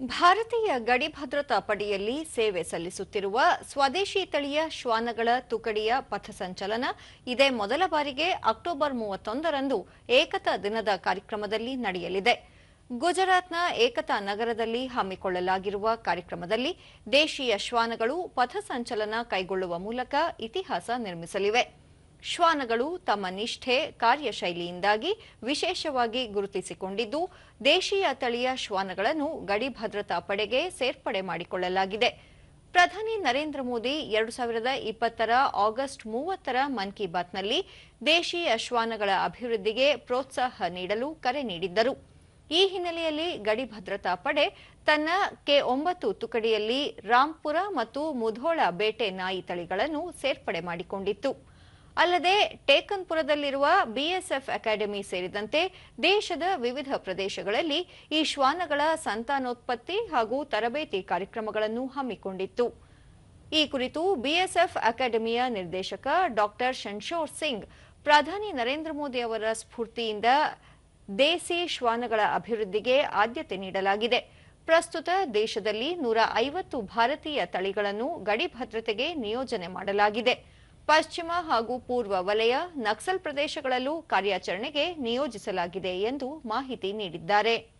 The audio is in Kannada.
ಭಾರತೀಯ ಗಡಿ ಭದ್ರತಾ ಪಡೆಯಲ್ಲಿ ಸೇವೆ ಸಲ್ಲಿಸುತ್ತಿರುವ ಸ್ವದೇಶಿ ತಳಿಯ ಶ್ವಾನಗಳ ತುಕಡಿಯ ಪಥಸಂಚಲನ ಇದೇ ಮೊದಲ ಬಾರಿಗೆ ಅಕ್ಟೋಬರ್ ಮೂವತ್ತೊಂದರಂದು ಏಕತಾ ದಿನದ ಕಾರ್ಯಕ್ರಮದಲ್ಲಿ ನಡೆಯಲಿದೆ. ಗುಜರಾತ್ನ ಏಕತಾ ನಗರದಲ್ಲಿ ಹಮ್ಮಿಕೊಳ್ಳಲಾಗಿರುವ ಕಾರ್ಯಕ್ರಮದಲ್ಲಿ ದೇಶೀಯ ಶ್ವಾನಗಳು ಪಥಸಂಚಲನ ಕೈಗೊಳ್ಳುವ ಮೂಲಕ ಇತಿಹಾಸ ನಿರ್ಮಿಸಲಿವೆ. ಶ್ವಾನಗಳು ತಮ್ಮ ನಿಷ್ಠೆ, ಕಾರ್ಯಶೈಲಿಯಿಂದಾಗಿ ವಿಶೇಷವಾಗಿ ಗುರುತಿಸಿಕೊಂಡಿದ್ದು, ದೇಶೀಯ ತಳಿಯ ಶ್ವಾನಗಳನ್ನು ಗಡಿ ಭದ್ರತಾ ಪಡೆಗೆ ಸೇರ್ಪಡೆ ಮಾಡಿಕೊಳ್ಳಲಾಗಿದೆ. ಪ್ರಧಾನಿ ನರೇಂದ್ರ ಮೋದಿ ಎರಡು ಸಾವಿರದ ಇಪ್ಪತ್ತರ ಆಗಸ್ಟ್ ಮೂವತ್ತರ ಮನ್ ಕಿ ಬಾತ್ನಲ್ಲಿ ದೇಶೀಯ ಶ್ವಾನಗಳ ಅಭಿವೃದ್ಧಿಗೆ ಪ್ರೋತ್ಸಾಹ ನೀಡಲು ಕರೆ ನೀಡಿದ್ದರು. ಈ ಹಿನ್ನೆಲೆಯಲ್ಲಿ ಗಡಿ ಭದ್ರತಾ ಪಡೆ ತನ್ನ ಕೆ ಒಂಬತ್ತು ತುಕಡಿಯಲ್ಲಿ ರಾಂಪುರ ಮತ್ತು ಮುಧೋಳ ಬೇಟೆ ನಾಯಿ ತಳಿಗಳನ್ನು ಸೇರ್ಪಡೆ ಮಾಡಿಕೊಂಡಿತ್ತು. ಅಲ್ಲದೆ ಟೇಕನ್ಪುರದಲ್ಲಿರುವ ಬಿಎಸ್ಎಫ್ ಅಕಾಡೆಮಿ ಸೇರಿದಂತೆ ದೇಶದ ವಿವಿಧ ಪ್ರದೇಶಗಳಲ್ಲಿ ಈ ಶ್ವಾನಗಳ ಸಂತಾನೋತ್ಪತ್ತಿ ಹಾಗೂ ತರಬೇತಿ ಕಾರ್ಯಕ್ರಮಗಳನ್ನು ಹಮ್ಮಿಕೊಂಡಿತ್ತು. ಈ ಕುರಿತು ಬಿಎಸ್ಎಫ್ ಅಕಾಡೆಮಿಯ ನಿರ್ದೇಶಕ ಡಾಕ್ಟರ್ ಶನ್ಶೋರ್ ಸಿಂಗ್, ಪ್ರಧಾನಿ ನರೇಂದ್ರ ಮೋದಿ ಅವರ ಸ್ಫೂರ್ತಿಯಿಂದ ದೇಸಿ ಶ್ವಾನಗಳ ಅಭಿವೃದ್ಧಿಗೆ ಆದ್ಯತೆ ನೀಡಲಾಗಿದೆ. ಪ್ರಸ್ತುತ ದೇಶದಲ್ಲಿ ನೂರ ಐವತ್ತು ಭಾರತೀಯ ತಳಿಗಳನ್ನು ಗಡಿ ಭದ್ರತೆಗೆ ನಿಯೋಜನೆ ಮಾಡಲಾಗಿದೆ. ಪಶ್ಚಿಮ ಹಾಗೂ ಪೂರ್ವ ವಲಯ ನಕ್ಸಲ್ ಪ್ರದೇಶಗಳಲ್ಲೂ ಕಾರ್ಯಾಚರಣೆಗೆ ನಿಯೋಜಿಸಲಾಗಿದೆ ಎಂದು ಮಾಹಿತಿ ನೀಡಿದ್ದಾರೆ.